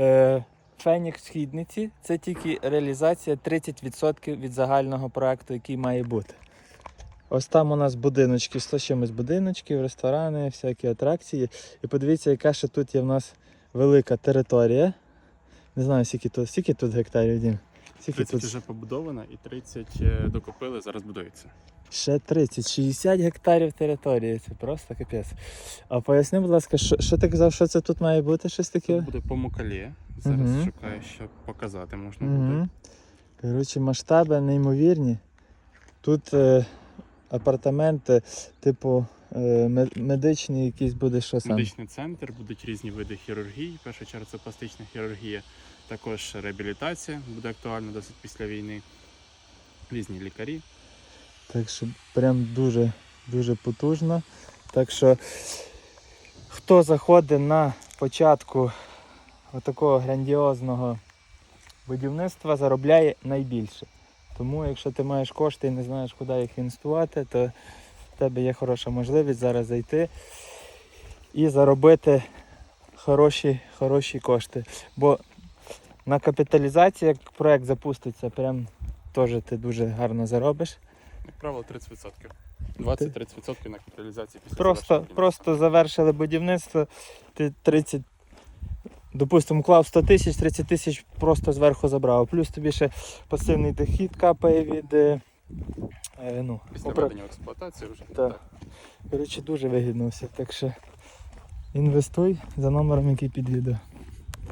Е, Фенікс східниці це тільки реалізація 30% від загального проекту, який має бути. Ось там у нас будиночки, 100 з чимось будиночків, ресторани, всякі атракції. І подивіться, яка ще тут є в нас велика територія. Не знаю, скільки тут, скільки тут гектарів, Дім? Скільки 30 вже побудовано і 30 е, докупили, зараз будується. Ще 30, 60 гектарів території. Це просто капець. А поясни, будь ласка, що, що ти казав, що це тут має бути щось таке? Тут буде по мукалі. Зараз Мгм. шукаю, що показати можна буде. Угу. Коротше, масштаби неймовірні. Тут е, апартаменти, типу, е, ме- медичні якісь буде що саме. Медичний центр, будуть різні види хірургії. В першу чергу це пластична хірургія, також реабілітація буде актуальна досить після війни. Різні лікарі. Так що прям дуже, дуже потужно. Так що хто заходить на початку такого грандіозного будівництва, заробляє найбільше. Тому якщо ти маєш кошти і не знаєш, куди їх інвестувати, то тебе є хороша можливість зараз зайти і заробити хороші, хороші кошти. Бо на капіталізації, як проект запуститься, прям теж ти дуже гарно заробиш. Як правило, 30%. 20-30% на капіталізації після Просто, просто завершили будівництво, ти 30, допустимо, клав 100 тисяч, 30 тисяч просто зверху забрав. Плюс тобі ще пасивний дохід капає від. Е, ну, Після опра- введення в експлуатацію вже. Так. Коротше, дуже вигідно все. Так що інвестуй за номером, який під відео.